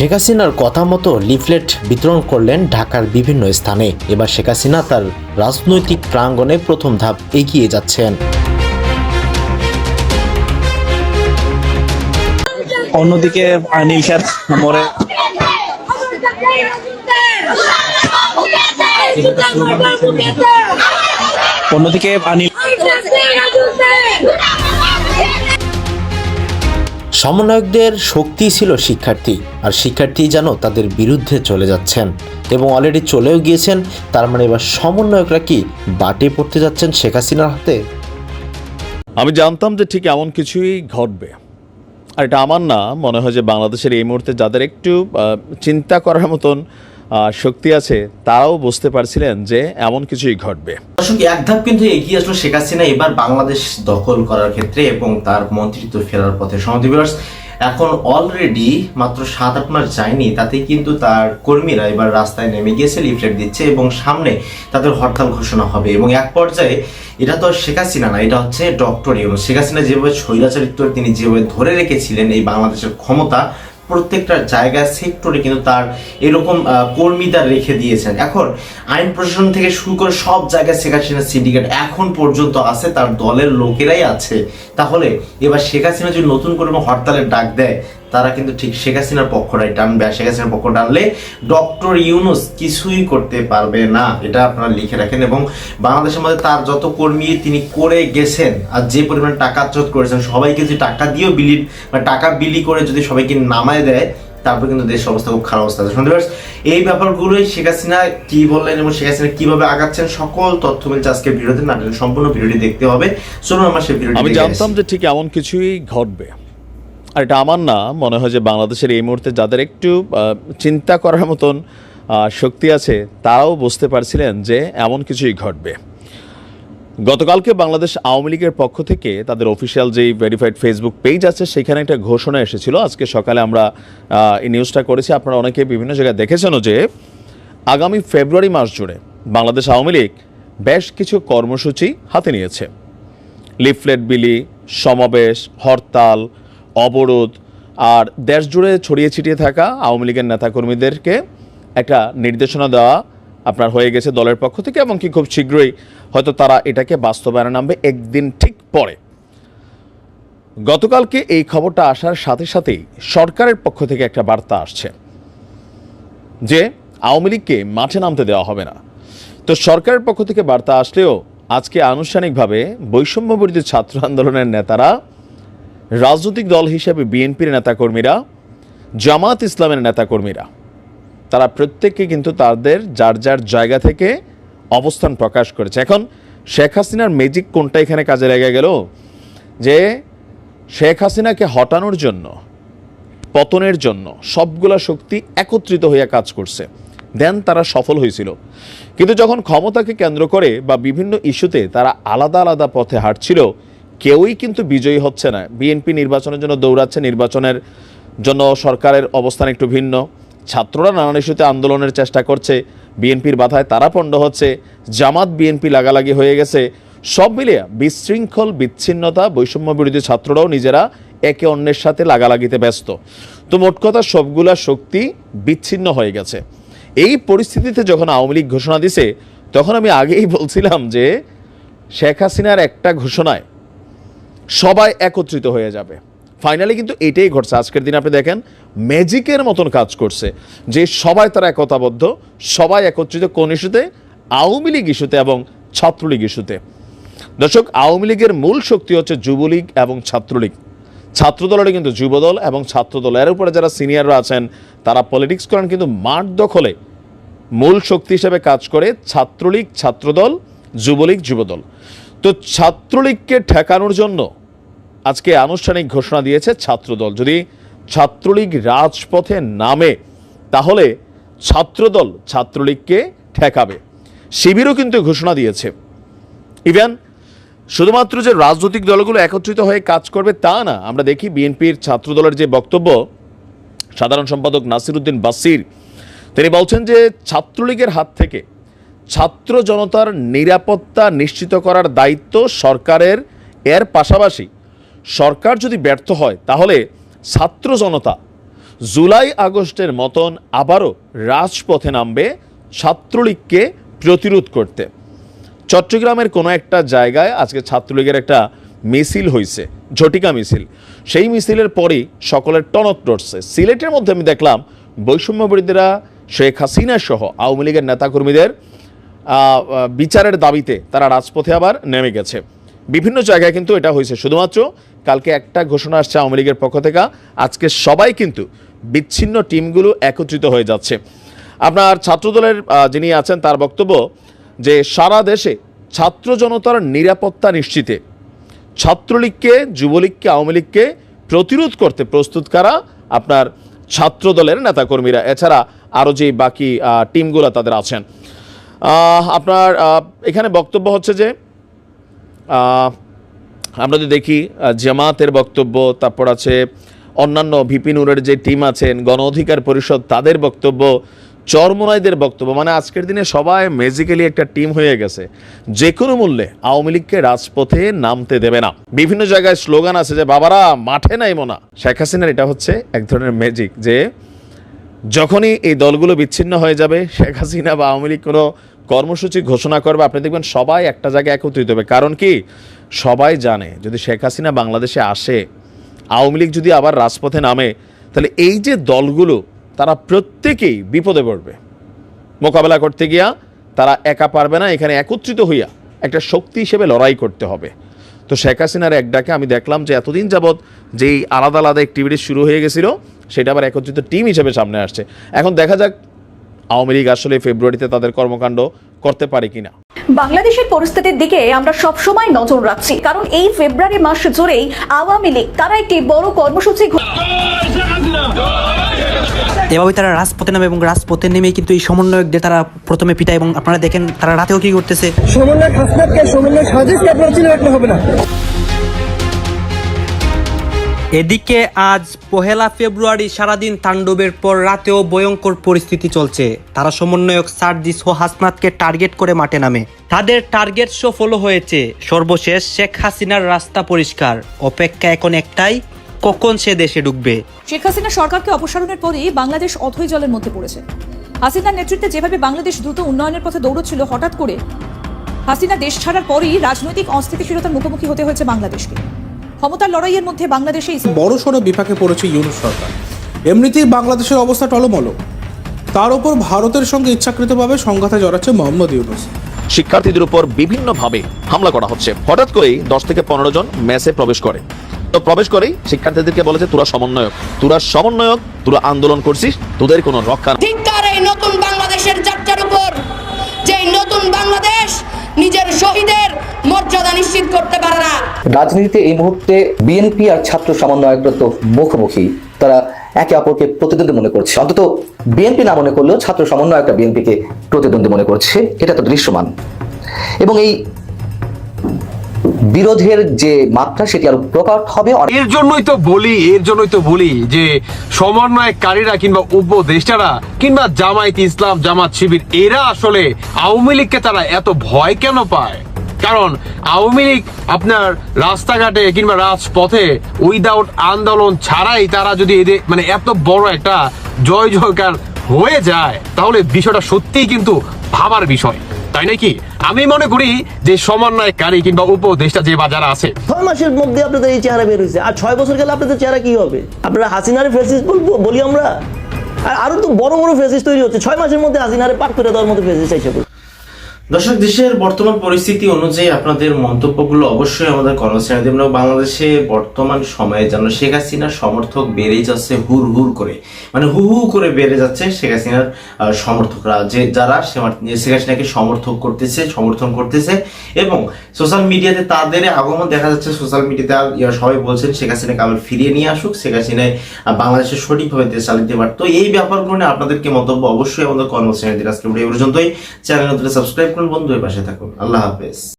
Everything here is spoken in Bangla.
শেখ হাসিনার কথা মতো লিফলেট বিতরণ করলেন ঢাকার বিভিন্ন স্থানে। এবার শেখ হাসিনা তার রাজনৈতিক প্রাঙ্গণে প্রথম ধাপ এগিয়ে যাচ্ছেন। অন্যদিকে নীলক্ষেত মোড়ে অন্যদিকে নীল সমন্বয়কদের শক্তি ছিল শিক্ষার্থী, আর শিক্ষার্থী যেন তাদের বিরুদ্ধে চলে যাচ্ছেন এবং অলরেডি চলেও গিয়েছেন, তার মানে এবার সমন্বয়করা কি বাটে পড়তে যাচ্ছেন শেখ হাসিনার হাতে? আমি জানতাম যে ঠিক এমন কিছুই ঘটবে। আর এটা আমার না, মনে হয় যে বাংলাদেশের এই মুহূর্তে যাদের একটু চিন্তা করার মতন শক্তি আছে, তারাও বুঝতে পারছিলেন যে এমন কিছুই ঘটবে। দর্শক, এক ধাপ কিন্তু এগিয়ে আসলো শেখ হাসিনা, এবার বাংলাদেশ দখল করার ক্ষেত্রে এবং তার মন্ত্রিত্ব ফেরার পথে। সমাধিবাস এখন অলরেডি মাত্র সাত, আট মাস যায়নি তাতে কিন্তু তার কর্মীরা এবার রাস্তায় নেমে গিয়েছে লিফলেট দিচ্ছে এবং সামনে তাদের হরতাল ঘোষণা হবে এবং এক পর্যায়ে এটা তো শেখ হাসিনা না, এটা হচ্ছে ডক্টর ইউনুস। শেখ হাসিনা যেভাবে স্বৈরাচারিত্ব তিনি যেভাবে ধরে রেখেছিলেন এই বাংলাদেশের ক্ষমতা প্রত্যেকটা জায়গা সেক্টরে কিন্তু তার এরকম কর্মীদার রেখে দিয়েছেন। এখন আইন প্রশাসন থেকে শুরু করে সব জায়গায় শেখ হাসিনা সিন্ডিকেট এখন পর্যন্ত আছে, তার দলের লোকেরাই আছে। তাহলে এবার শেখ হাসিনা যদি নতুন করে হরতালের ডাক দেয় তারা কিন্তু ঠিক শেখ হাসিনার পক্ষটাই টানবে আর শেখ হাসিনার পক্ষ টানলে ডক্টর ইউনুস কিছুই করতে পারবে না এটা আপনারা লিখে রাখেন এবং বাংলাদেশের মধ্যে তার যত কর্মী তিনি করে গেছেন আর যে পরিমাণ টাকা চোট করেছেন সবাইকে যদি টাকা দিয়েও বিলি বা টাকা বিলি করে যদি সবাইকে নামায় দেয় তারপর কিন্তু দেশের অবস্থা খুব খারাপ অবস্থা আছে। শুনতে পারছ এই ব্যাপারগুলোই শেখ হাসিনা কি বললেন এবং শেখ হাসিনা কীভাবে আগাচ্ছেন সকল তথ্য মিলছে আজকে ভিডিওতে না সম্পূর্ণ ভিডিওটি দেখতে হবে। চলুন আমার সেই ভিডিওটি আমি জানতাম যে ঠিক এমন কিছুই ঘটবে। আর এটা আমার না, মনে হয় যে বাংলাদেশের এই মুহূর্তে যাদের একটু চিন্তা করার মতন শক্তি আছে, তারাও বুঝতে পারছিলেন যে এমন কিছুই ঘটবে। গতকালকে বাংলাদেশ আওয়ামী লীগের পক্ষ থেকে তাদের অফিসিয়াল যেই ভেরিফাইড ফেসবুক পেজ আছে, সেখানে একটা ঘোষণা এসেছিল। আজকে সকালে আমরা এই নিউজটা করেছি। আপনারা অনেকে বিভিন্ন জায়গায় দেখেছেনও যে, আগামী ফেব্রুয়ারি মাস জুড়ে বাংলাদেশ আওয়ামী লীগ বেশ কিছু কর্মসূচি হাতে নিয়েছে। লিফলেট বিলি, সমাবেশ, হরতাল অবরোধ। আর দেশ জুড়ে ছড়িয়ে ছিটিয়ে থাকা আওয়ামী লীগের নেতাকর্মীদেরকে একটা নির্দেশনা দেওয়া আপনার হয়ে গেছে দলের পক্ষ থেকে, এবং কি খুব শীঘ্রই হয়তো তারা এটাকে বাস্তবায়নে নামবে একদিন ঠিক পরে। গতকালকে এই খবরটা আসার সাথে সাথেই সরকারের পক্ষ থেকে একটা বার্তা আসছে যে আওয়ামী লীগকে মাঠে নামতে দেওয়া হবে না। তো সরকারের পক্ষ থেকে বার্তা আসলেও আজকে আনুষ্ঠানিকভাবে বৈষম্য ছাত্র আন্দোলনের নেতারা রাজনৈতিক দল হিসেবে বিএনপির নেতাকর্মীরা, জামাত ইসলামের নেতাকর্মীরা, তারা প্রত্যেককে কিন্তু তাদের যার যার জায়গা থেকে অবস্থান প্রকাশ করেছে। এখন শেখ হাসিনার ম্যাজিক কোনটা এখানে কাজে লেগে গেল? যে শেখ হাসিনাকে হটানোর জন্য, পতনের জন্য সবগুলা শক্তি একত্রিত হইয়া কাজ করছে। দেন তারা সফল হয়েছিল কিন্তু যখন ক্ষমতাকে কেন্দ্র করে বা বিভিন্ন ইস্যুতে তারা আলাদা আলাদা পথে হাঁটছিল কেউই কিন্তু বিজয়ী হচ্ছে না। বিএনপি নির্বাচনের জন্য দৌড়াচ্ছে, নির্বাচনের জন্য সরকারের অবস্থান একটু ভিন্ন। ছাত্ররা নানান ইস্যুতে আন্দোলনের চেষ্টা করছে, বিএনপির বাধায় তারা পণ্ড হচ্ছে, জামাত বিএনপি লাগালাগি হয়ে গেছে। সব মিলিয়ে বিশৃঙ্খল, বিচ্ছিন্নতা বৈষম্য বিরোধী ছাত্ররাও নিজেরা একে অন্যের সাথে লাগালাগিতে ব্যস্ত। তো মোট কথা, সবগুলা শক্তি বিচ্ছিন্ন হয়ে গেছে। এই পরিস্থিতিতে যখন আওয়ামী লীগ ঘোষণা দিছে, তখন আমি আগেই বলছিলাম যে শেখ হাসিনার একটা ঘোষণায় সবাই একত্রিত হয়ে যাবে। ফাইনালি কিন্তু এটাই ঘটছে। আজকের দিন আপনি দেখেন ম্যাজিকের মতন কাজ করছে যে সবাই তারা একতাবদ্ধ, সবাই একত্রিত কোন ইস্যুতে? আওয়ামী লীগ ইস্যুতে এবং ছাত্রলীগ ইস্যুতে। দর্শক, আওয়ামী লীগের মূল শক্তি হচ্ছে যুবলীগ এবং ছাত্রলীগ। ছাত্রদলের কিন্তু যুবদল এবং ছাত্রদল। এর উপরে যারা সিনিয়ররা আছেন, তারা পলিটিক্স করেন, কিন্তু মাঠ দখলে মূল শক্তি হিসেবে কাজ করে ছাত্রলীগ, ছাত্রদল, যুবলীগ, যুবদল। তো ছাত্রলীগকে ঠেকানোর জন্য আজকে আনুষ্ঠানিক ঘোষণা দিয়েছে ছাত্রদল। যদি ছাত্রলীগ রাজপথে নামে, তাহলে ছাত্রদল ছাত্রলীগকে ঠেকাবে। শিবিরও কিন্তু ঘোষণা দিয়েছে। ইভেন, শুধুমাত্র যে রাজনৈতিক দলগুলো একত্রিত হয়ে কাজ করবে তা না, আমরা দেখি বিএনপির ছাত্রদলের যে বক্তব্য, সাধারণ সম্পাদক নাসিরুদ্দিন বাসির, তিনি বলছেন যে ছাত্রলীগের হাত থেকে ছাত্র জনতার নিরাপত্তা নিশ্চিত করার দায়িত্ব সরকারের। এর পাশাপাশি সরকার যদি ব্যর্থ হয়, তাহলে ছাত্র জনতা জুলাই আগস্টের মতন আবারও রাজপথে নামবে ছাত্রলীগকে প্রতিরোধ করতে। চট্টগ্রামের কোনো একটা জায়গায় আজকে ছাত্রলীগের একটা মিছিল হয়েছে ঝটিকা মিছিল। সেই মিছিলের পরই সকলের টনক টরছে সিলেটের মধ্যে আমি দেখলাম বৈষম্যবিরোধীরা শেখ হাসিনা সহ আওয়ামী লীগের নেতাকর্মীদের বিচারের দাবিতে তারা রাজপথে আবার নেমে গেছে। বিভিন্ন জায়গায় কিন্তু এটা হয়েছে। শুধুমাত্র কালকে একটা ঘোষণা আসছে আওয়ামী লীগের পক্ষ থেকে। আজকে সবাই কিন্তু বিচ্ছিন্ন টিমগুলো একত্রিত হয়ে যাচ্ছে। আপনার ছাত্রদলের যিনি আছেন, তার বক্তব্য যে সারা দেশে ছাত্র জনতার নিরাপত্তা নিশ্চিতে ছাত্রলীগকে, যুবলীগকে, আওয়ামী লীগকে প্রতিরোধ করতে প্রস্তুত কারা? আপনার ছাত্র দলের নেতাকর্মীরা। এছাড়া আরও যে বাকি টিমগুলো তাদের আছেন। আপনার এখানে বক্তব্য হচ্ছে যে আমরা যদি দেখি জামাতের বক্তব্য, তারপর আছে অন্যান্য ভিপি নুরের যে টিম আছেন, গণ অধিকার পরিষদ, তাদের বক্তব্য, চরমোনাইদের বক্তব্য মানে আজকের দিনে সবাই ম্যাজিক্যালি একটা টিম হয়ে গেছে। যে কোনো মূল্যে আওয়ামী লীগকে রাজপথে নামতে দেবে না। বিভিন্ন জায়গায় স্লোগান আছে যে, বাবারা, মাঠে নাই মোনা। শেখ হাসিনার এটা হচ্ছে এক ধরনের ম্যাজিক যে, যখনই এই দলগুলো বিচ্ছিন্ন হয়ে যাবে, শেখ হাসিনা বা আওয়ামী লীগ কোনো কর্মসূচি ঘোষণা করবে, আপনি দেখবেন সবাই একটা জায়গায় একত্রিত হবে। কারণ কি? সবাই জানে, যদি শেখ হাসিনা বাংলাদেশে আসে, আওয়ামী লীগ যদি আবার রাজপথে নামে, তাহলে এই যে দলগুলো, তারা প্রত্যেকেই বিপদে পড়বে। মোকাবেলা করতে গিয়া তারা একা পারবে না, এখানে একত্রিত হইয়া একটা শক্তি হিসেবে লড়াই করতে হবে। তো শেখ হাসিনার এক ডাকে আমি দেখলাম যে এতদিন যাবৎ যেই আলাদা আলাদা অ্যাক্টিভিটি শুরু হয়ে গেছিল, সেটা আবার একত্রিত টিম হিসেবে সামনে আসছে। এখন দেখা যাক আওয়ামী লীগ আসলে ফেব্রুয়ারিতে তাদের কর্মকাণ্ড করতে পারে কিনা? বাংলাদেশের পরিস্থিতির দিকে আমরা সব সময় নজর রাখছি কারণ এই ফেব্রুয়ারি মাস জুড়েই আওয়ামী লীগ তারা একটি বড় কর্মসূচি এভাবে তারা রাজপথে নামে এবং রাজপথে নেমে কিন্তু এই সমন্বয়কদের তারা প্রথমে পিটায় এবং আপনারা দেখেন তারা রাতেও কি করতেছে। সমন্বয় সমন্বয় সাজিশকে আপনার চিনে রাখতে হবে না। এদিকে আজ পহেলা ফেব্রুয়ারি সারাদিন তাণ্ডবের পর রাতেও ভয়ঙ্কর পরিস্থিতি চলছে। তারা সমন্বয়ক সার্জিস ও হাসনাতকে টার্গেট করে মাঠে নামে। তাদের টার্গেট সফল হয়েছে। সর্বশেষ শেখ হাসিনার রাস্তা পরিষ্কার। অপেক্ষা এখন একটাই, কখন সে দেশে ঢুকবে? শেখ হাসিনা সরকারকে অপসারণের পরই বাংলাদেশ অথৈ জলের মধ্যে পড়েছে। হাসিনার নেতৃত্বে যেভাবে বাংলাদেশ দ্রুত উন্নয়নের পথে দৌড়চ্ছিল, হঠাৎ করে হাসিনা দেশ ছাড়ার পরই রাজনৈতিক অস্থিতিশীলতার মুখোমুখি হতে হয়েছে বাংলাদেশকে। ক্ষমতার লড়াইয়ের মধ্যে বাংলাদেশে বড় সড়ো বিপাকে পড়েছে ইউনুস সরকার। এমনিতেই বাংলাদেশের অবস্থা টলমল। তার উপর ভারতের সঙ্গে ইচ্ছাকৃতভাবে সংঘাতে জড়াচ্ছে মোহাম্মদ ইউনুস। শিক্ষার্থীদের উপর বিভিন্নভাবে হামলা করা হচ্ছে। হঠাৎ করেই দশ থেকে পনেরো জন মেসে প্রবেশ করে। তো প্রবেশ করেই শিক্ষার্থীদেরকে বলেছে তোরা সমন্বয়ক। তোরা সমন্বয়ক তোরা আন্দোলন করছিস তোদের কোনো রক্ষা নেই। নতুন বাংলাদেশের যাত্রার উপর। যে নতুন বাংলাদেশ নিজের করতে পারে না। রাজনীতিতে এই মুহূর্তে বিএনপি আর ছাত্র সমন্বয়করা তো মুখোমুখি। তারা একে অপরকে প্রতিদ্বন্দ্বী মনে করছে। অন্তত বিএনপি না মনে করলেও ছাত্র সমন্বয়করা বিএনপিকে প্রতিদ্বন্দ্বী মনে করছে। এটা তো দৃশ্যমান। এবং এই বিরোধের যে মাত্রা সেটি আরও প্রকট হবে। এর জন্যই তো বলি এর জন্যই তো বলি যে সমন্বয়কারীরা কিংবা উপদেষ্টারা কিংবা জামায়াত ইসলাম জামাত শিবির এরা আসলে আওয়ামী লীগকে তারা এত ভয় কেন পায়? কারণ আওয়ামী লীগ আপনার রাস্তাঘাটে কিংবা রাজপথে উইদাউট আন্দোলন ছাড়াই তারা যদি এদের মানে এত বড় একটা জয় জয়কার হয়ে যায়, তাহলে বিষয়টা সত্যিই কিন্তু ভাবার বিষয়, তাই নাকি? আমি মনে করি যে সমন্বয়কারী কিংবা উপদেষ্টা যে বা যারা আছে। ছয় মাসের মধ্যে আপনাদের এই চেহারা বের হয়েছে। আর ছয় বছর গেলে আপনাদের চেহারা কি হবে? আপনারা হাসিনারে ফেসিস বলব বলি আমরা? আর আরও তো বড় বড় ফেসিস তৈরি হচ্ছে। ছয় মাসের মধ্যে হাসিনারে পার করে দেওয়ার মতো ফেসিস চাইছে দর্শক, দেশের বর্তমান পরিস্থিতি অনুযায়ী আপনাদের মন্তব্যগুলো অবশ্যই আমাদের দেবেন এবং বাংলাদেশে বর্তমান সময়ে যেন শেখ হাসিনার সমর্থক বেড়েই যাচ্ছে হুর হুর করে। মানে হু হু করে বেড়ে যাচ্ছে শেখ হাসিনার সমর্থকরা। যে যারা শেখ হাসিনাকে সমর্থক করতেছে, সমর্থন করতেছে এবং সোশ্যাল মিডিয়াতে তাদের আগমন দেখা যাচ্ছে। সোশ্যাল মিডিয়াতে সবাই বলছেন, শেখ হাসিনাকে আবার ফিরিয়ে নিয়ে আসুক। শেখ হাসিনায় বাংলাদেশে সঠিকভাবে দেশ চালাতে পারত এই ব্যাপারগুলো নিয়ে আপনাদেরকে মন্তব্য অবশ্যই আমাদের কর্মশ্রেণী দিন। আজকে ভিডিও পর্যন্তই। চ্যানেল সাবস্ক্রাইব করুন বন্ধু পাশে থাকুন। আল্লাহ হাফেজ।